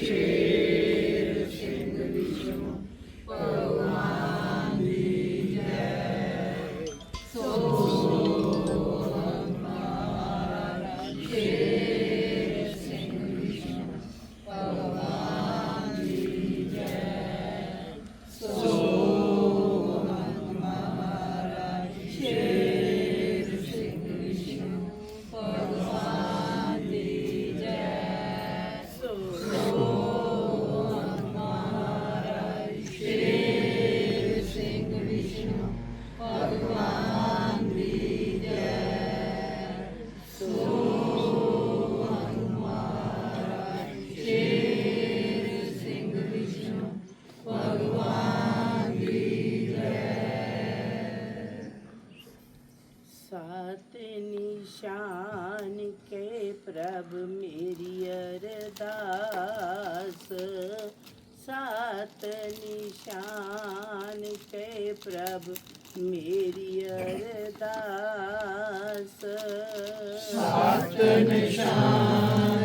Cheers. ਨਿਸ਼ਾਨ ਕੇ ਪ੍ਰਭ ਮੇਰੀ ਅਰਦਾਸ ਸਾਤ ਨਿਸ਼ਾਨ ਕੇ ਪ੍ਰਭ ਮੇਰੀ ਅਰਦਾਸ ਸਾਤ ਨਿਸ਼ਾਨ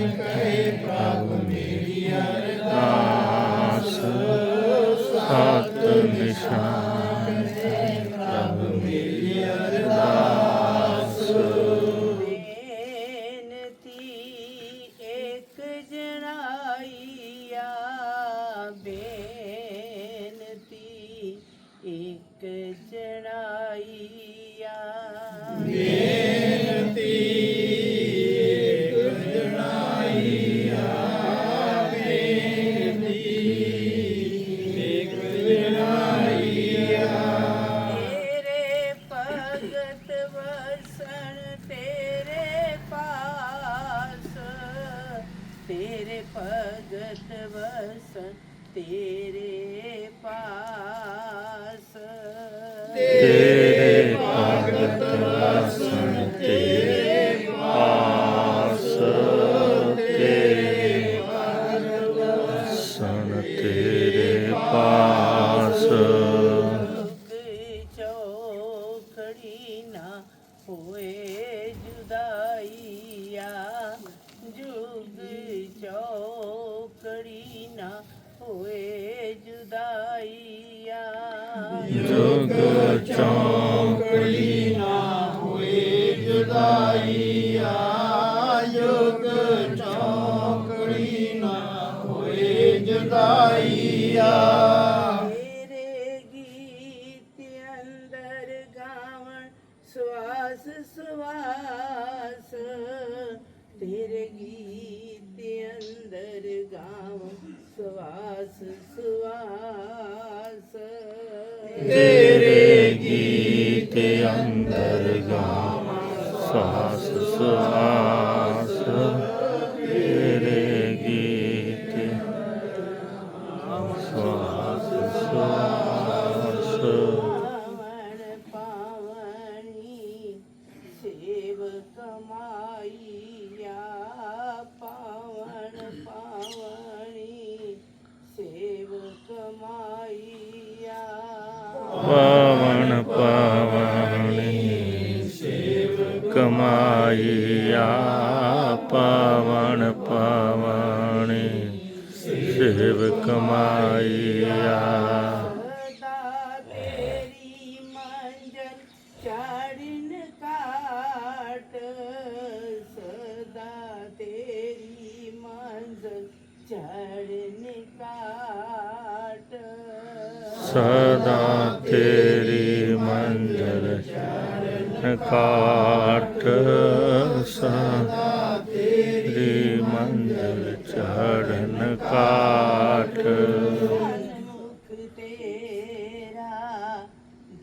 ਚੌਂਕੜੀ ਨਾ ਹੋਏ ਜੁਦਾਈਆ ਜੁਗ ਚੌਂਕੜੀ ਨਾ ਹੋਏ ਜੁਦਾਈਆ ਤੇਰੇ ਗੀਤ ਅੰਦਰ ਗਾਵਣ, ਸਵਾਸ ਸਵਾਸ। ਤੇਰੇ ਗੀਤ ਅੰਦਰ ਗਾਵਣ, ਸਵਾਸ ਸਵਾਸ। ਤੇਰੇ ਗੀਤ ਅੰਦਰ ਗਾਵਾਂ ਸਾਸ ਸੁਹਾਸ ਕਮਾਈਆ ਪਵਨ ਪਵਨੀ ਸਿਵ ਕਮਾਈਆ ਸਦਾ ਤੇਰੀ ਮੰਜ਼ਲ ਚੜਨ ਕਾਟ ਸਦਾ ਤੇਰੀ ਮੰਜ਼ਲ ਚੜਨ ਕਾਟ ਸਦਾ ਤੇਰੀ ਮੰਜ਼ਲ ਕਾਟ ਸਦਾ ਤੇਰੀ ਮੰਜ਼ਲ ਚੜਨ ਕਾਟ ਸਨਮੁਖ ਤੇਰਾ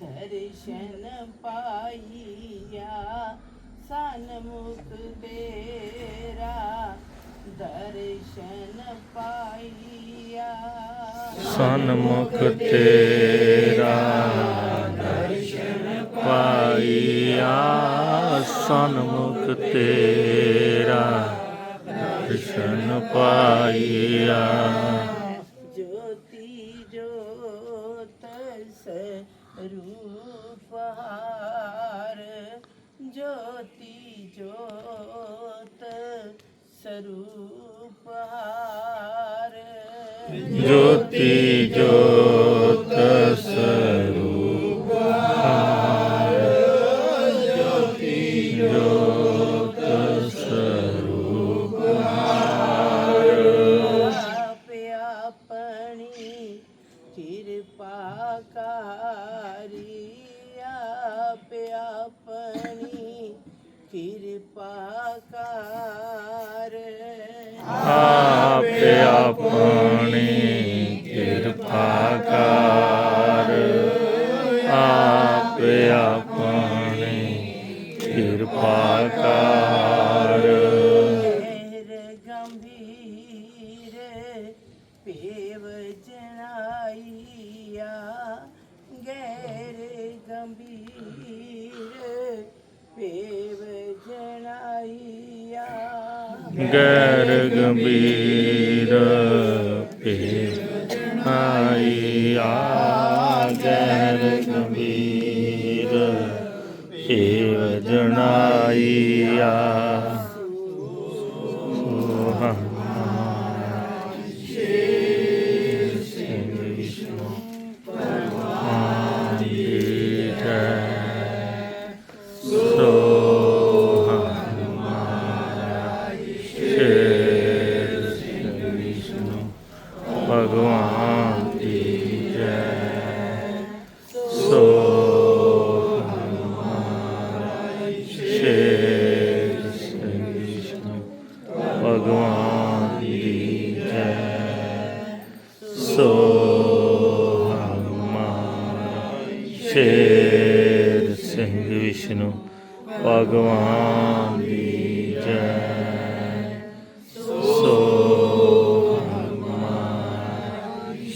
ਦਰਸ਼ਨ ਪਾਈਆ ਸਨਮੁਖ ਤੇਰਾ ਦਰਸ਼ਨ ਪਾਈਆ ਸਨਮੁਖ ਤੇਰਾ ਦਰਸ਼ਨ ਪਾਈਆ ਸਨਮੁਖ ਤੇਰਾ ਦਰਸ਼ਨ ਪਾਈਆ ਜੋਤੀ ਜੋਤ ਸਰੂਪ ਹਾਰ। ਜੋਤੀ ਜੋਤ ਸਰੂਪ ਹਾਰ। ਜੋਤੀ ਜੋਤ ਆਪਣੀ ਕਿਰਪਾ ਕਰ। ਆਪੇ ਆਪਣੀ ਕਿਰਪਾ ਕਰ। ਗੈਰ ਗੰਭੀਰ ਪੇਵ ਜਣਾਈਆ ਗੈਰ ਗੰਭੀਰ ਪੇਵ ਜਣਾਈਆ ਗੈਰ ਗੰਭੀਰ ਆਈਆ ਗੈਰ ਗੰਭੀਰ ਪੇ ਜਣਾਈਆ ਸੋ ਹਮਾਰਾ ਸ਼ੇਰ ਸਿੰਘ ਵਿਸ਼ਨੂੰ ਭਗਵਾਨ ਦੀ ਜੈ ਸੋ ਹਮਾਰਾ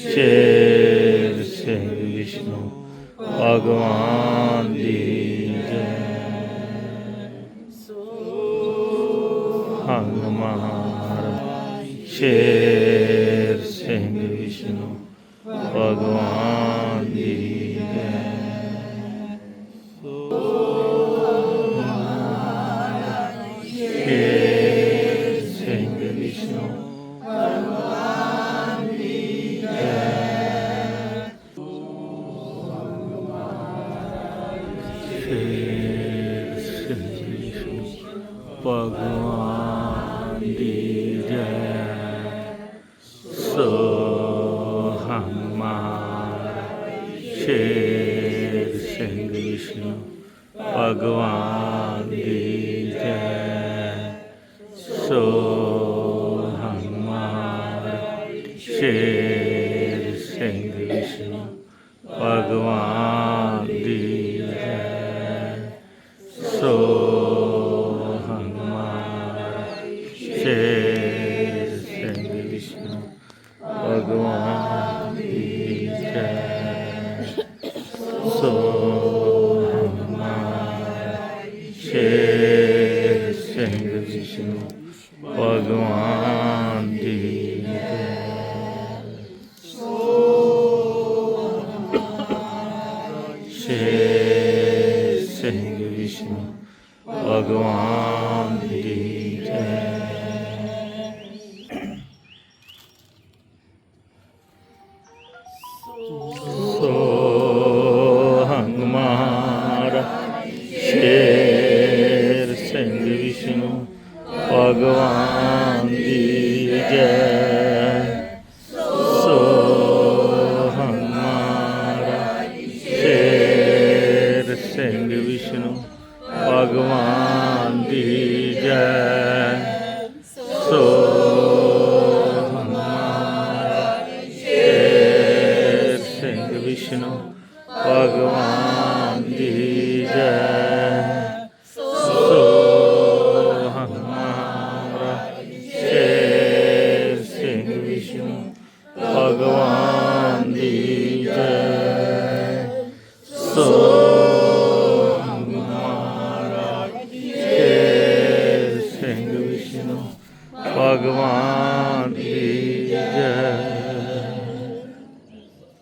ਸ਼ੇਰ ਸਿੰਘ ਵਿਸ਼ਨੂੰ ਭਗਵਾਨ ਦੀ ਭਗਵਾਨ ਦੀ ਜੈ ਸ਼ੇਰ ਸਿੰਘ ਵਿਸ਼ਨੂੰ ਸ਼ੇਰ ਸਿੰਘ ਵਿਸ਼ਨੂੰ ਭਗਵਾਨ ਦੀ ਜੈ ਸੋ ਹਮਾਰਾ ਸ਼ੇਰ ਸਿੰਘ ਵਿਸ਼ਨੂੰ ਭਗਵਾਨ ਦੀ ਜੈ ਸੋ ਹਮਾਰਾ ਸ਼ੇਰ ਸਿੰਘ ਵਿਸ਼ਨੂੰ ਭਗਵਾਨ ਦੀ ਜੈ ਸੋ ਹਮਾਰਾ ਸ਼ੇਰ ਸਿੰਘ ਵਿਸ਼ਨੂੰ ਭਗਵਾਨ ਦੀ ਜੈ ਸੋ ਹਮਾਰਾ ਸ਼ੇਰ ਸਿੰਘ ਭਗਵਾਨ ਦੀ ਜੈ ਸੋ ਹਮਾਰਾ ਸ਼ੇਰ ਸਿੰਘ ਵਿਸ਼ਨੂੰ ਭਗਵਾਨ ਦੀ ਸਿੰਘ ਵਿਸ਼ਨੂੰ ਭਗਵਾਨ ਦੀ ਜੈ ਸੋ